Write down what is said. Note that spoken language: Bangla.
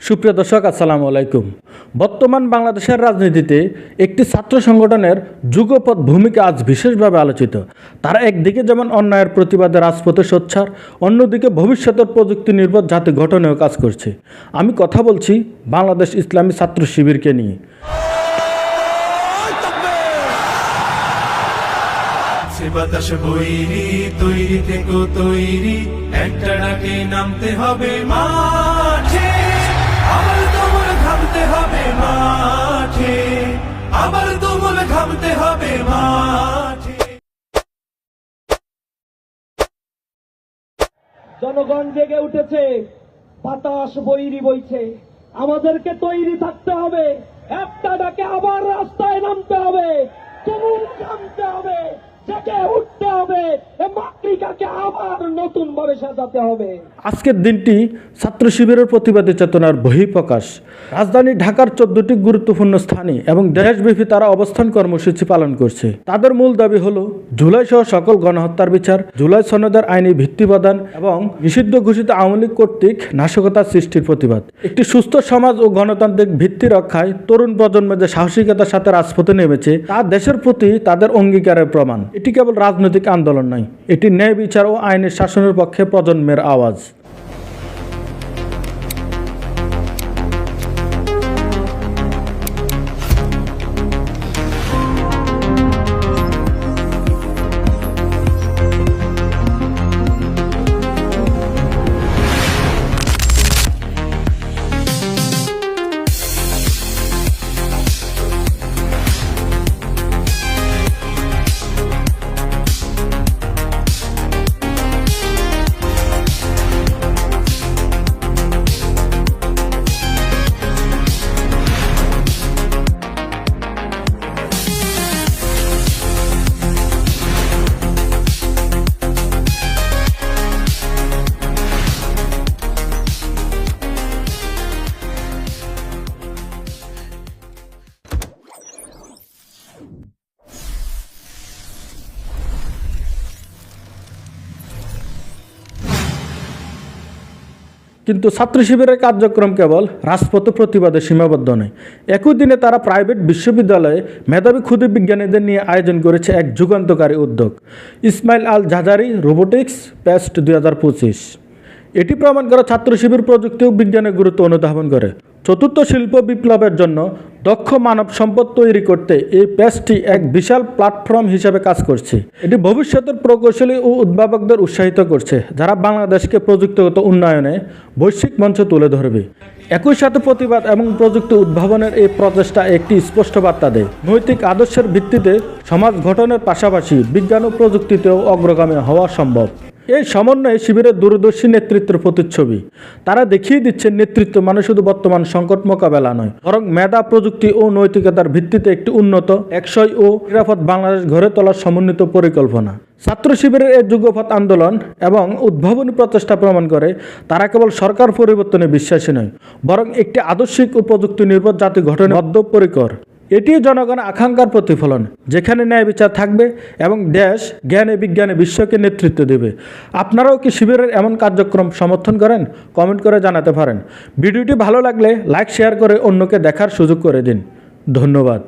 সুপ্রিয় দর্শক, আসসালামু আলাইকুম। বর্তমান বাংলাদেশের রাজনীতিতে একটি ছাত্র সংগঠনের যুগপৎ ভূমিকা আজ বিশেষভাবে আলোচিত। তারা একদিকে যেমন অন্যায়ের প্রতিবাদে রাজপথে সোচ্চার অন্যদিকে ভবিষ্যতের প্রযুক্তি নির্ভর জাতি গঠনেও কাজ করছে। আমি কথা বলছি বাংলাদেশ ইসলামী ছাত্র শিবিরকে নিয়ে। তৈরি থেকো তৈরি, একটা নামতে হবে তোমার ঘামতে হবে মাঠে তোমার ঘামতে হবে মাঠে। জনগণ জেগে উঠেছে, বাতাস বৈরি বইছে। আমাদেরকে তৈরি থাকতে হবে, একটা ডাকে আবার রাস্তায় নামতে হবে, তুমুল নামতে হবে। আজকের দিনটি ছাত্র শিবিরের প্রতিবাদী চেতনার বহিঃপ্রকাশ। রাজধানী ঢাকার চোদ্দটি গুরুত্বপূর্ণ স্থানে এবং দেশব্যাপী তারা অবস্থান কর্মসূচি পালন করছে। তাদের মূল দাবি হলো জুলাই সহ সকল গণহত্যার বিচার, জুলাই সনদের আইনি ভিত্তি প্রদান এবং নিষিদ্ধ ঘোষিত আওয়ামী লীগ কর্তৃক নাশকতার সৃষ্টির প্রতিবাদ। একটি সুস্থ সমাজ ও গণতান্ত্রিক ভিত্তি রক্ষায় তরুণ প্রজন্মের যে সাহসিকতার সাথে রাজপথে নেমেছে, তা দেশের প্রতি তাদের অঙ্গীকারের প্রমাণ। এটি কেবল রাজনৈতিক আন্দোলন নয় এটি ন্যায় বিচার ও আইনের শাসনের পক্ষে প্রজন্মের আওয়াজ। কিন্তু ছাত্র শিবিরের কার্যক্রম কেবল রাজপথ প্রতিবাদে সীমাবদ্ধ নয়। একই দিনে তারা প্রাইভেট বিশ্ববিদ্যালয়ে মেধাবী ক্ষুদি বিজ্ঞানীদের নিয়ে আয়োজন করেছে এক যুগান্তকারী উদ্যোগ। Ismail Al Jazari robotics fest দুই হাজার পঁচিশ। এটি প্রমাণ করা ছাত্র শিবির প্রযুক্তি ও বিজ্ঞানের গুরুত্ব অনুধাবন করে। চতুর্থ শিল্প বিপ্লবের জন্য দক্ষ মানব সম্পদ তৈরি করতে এই পেজটি এক বিশাল প্ল্যাটফর্ম হিসেবে কাজ করছে। এটি ভবিষ্যতের প্রকৌশলী ও উদ্ভাবকদের উৎসাহিত করছে, যারা বাংলাদেশকে প্রযুক্তিগত উন্নয়নে বৈশ্বিক মঞ্চে তুলে ধরবে। একই সাথে প্রতিবাদ এবং প্রযুক্তি উদ্ভাবনের এই প্রচেষ্টা একটি স্পষ্ট বার্তা দেয়। নৈতিক আদর্শের ভিত্তিতে সমাজ গঠনের পাশাপাশি বিজ্ঞান ও প্রযুক্তিতেও অগ্রগামী হওয়া সম্ভব। এই সমন্বয়ে শিবিরের দূরদর্শী নেতৃত্বের প্রতিচ্ছবি। তারা দেখিয়ে দিচ্ছেন নেতৃত্ব মানে শুধু বর্তমান সংকট মোকাবেলা নয়, বরং মেধা, প্রযুক্তি ও নৈতিকতার ভিত্তিতে একটি উন্নত একশয় ও নিরাপদ বাংলাদেশ গড়ে তোলার সমন্বিত পরিকল্পনা। ছাত্র শিবিরের এই যুগপথ আন্দোলন এবং উদ্ভাবনী প্রচেষ্টা প্রমাণ করে, তারা কেবল সরকার পরিবর্তনে বিশ্বাসী নয়, বরং একটি আদর্শিক ও প্রযুক্তি নির্ভর জাতি গঠনে বদ্ধপরিকর। এটি জনগণ আকাঙ্ক্ষার প্রতিফলন, যেখানে ন্যায় বিচার থাকবে এবং দেশ, জ্ঞানে বিজ্ঞানে বিশ্বকে নেতৃত্ব দেবে। আপনারাও কি শিবিরের এমন কার্যক্রম সমর্থন করেন? কমেন্ট করে জানাতে পারেন। ভিডিওটি ভালো লাগলে লাইক, শেয়ার করে অন্যকে দেখার সুযোগ করে দিন। ধন্যবাদ।